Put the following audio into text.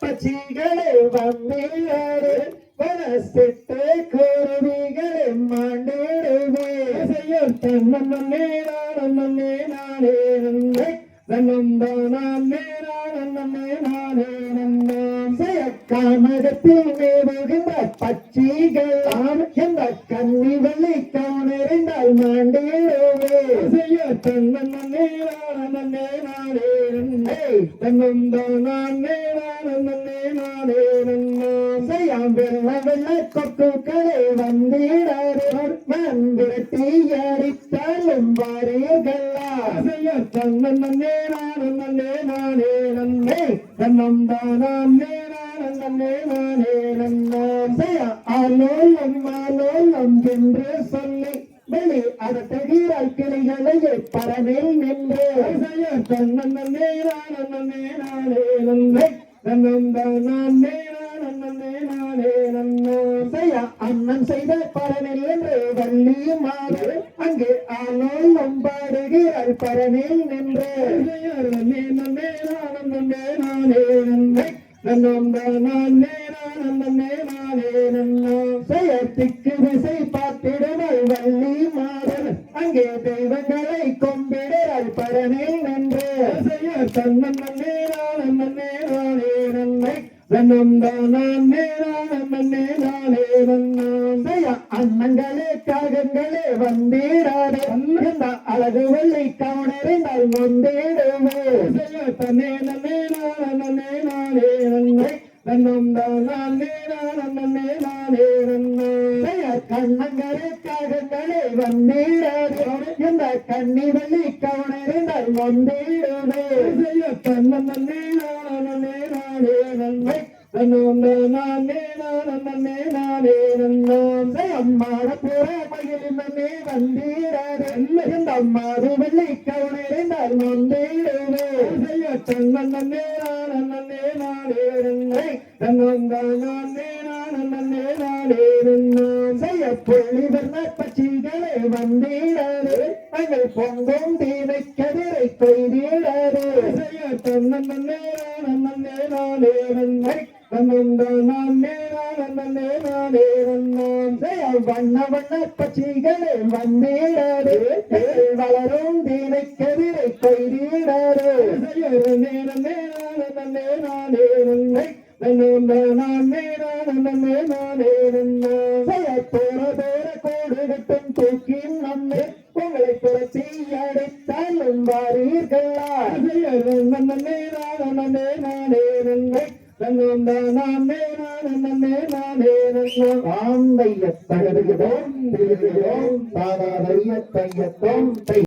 பச்சிகளே வந்தீரே வனசிட்டு குருவிகளே மாண்டிடுவே தன்னே நானே நானே நன்னே தானே நானே நானே காமகத்தில் மேவுகின்ற பச்சைகள் என்ற கன்னி வெள்ளி கவுனிருந்தால் மாண்டிடுவே தன்னே நானே நானே நன்னே தன்னம் தானே நானே நானே நன்னா செய்யாம் வெள்ள வெள்ள கொக்குகளே வந்திடாரே மந்திரத்தை அடித்தாலும் வாரீர்களா தன்னே நானே நன்னே தன்னம் தானே நானே நானே நன்னா செய்ய ஆலோலம் ஆலோலம் என்று சொல்லி. வெளி அடத்துகிறாய் கிளிகளையே பரனில் நின்று. தன்னே நானே நானே நன்னே தன்னம் தானே நானே நானே நன்னா அண்ணன் செய்த பரனில் என்று வள்ளி மாறு. அங்கே நின்று. நன்னே நானே நானே நன்னே தன்னம் தானே விசை பார்த்திடுவள் வள்ளி மாறல் அங்கே தெய்வங்களை கொம்பிடுறாள் பரனே நன்று தன்னே நானே நானே நன்னே அண்ணங்களே காகங்களே வந்தீராரே அழகு வள்ளி கவுனறிந்தால் வந்திடுவே. தன்னே நன்னே நானே நானே நன்னே தன்னம் தானே நானே நானே நன்னா செய்ய கண்ணங்களே காகங்களே வந்தீராரே இந்த கண்ணி வெள்ளி கவனறிந்தால் வந்திடுவே தன்னே நானே நானே நன்னே தன்னம் தானே நானே நானே அம்மாட புற மகிழ்ந்தே வந்தீராரே இந்த அம்மாறு வெள்ளை கவனறிந்தால் வந்தீடுமே தன்னே நானே நன்னே நானே நானே நன்னா செய்ய புள்ளி வர்ண பச்சிகளே வந்தீராரே அங்கள் பொங்கும் தீனை கதிரை கொய்தீராரே வண்ண வண்ண பச்சிகளே வந்தீராரே வளரும் தீனை கதிரை கொய்தீராரே நேரம் நேரம் நேரம் நன்னே தன்னம் தானே நானே நானே நன்னா செய்ய போற போற கோடு கட்டும் தூக்கி நம்மே உங்களை புரட்சி அடைத்தாலும் வாரீர்களா நன்னே நானே நானே நன்னே தன்னம் தானே நானே ஆந்தைய தகடுகிறோம் தாராதைய தையத்தோம் தை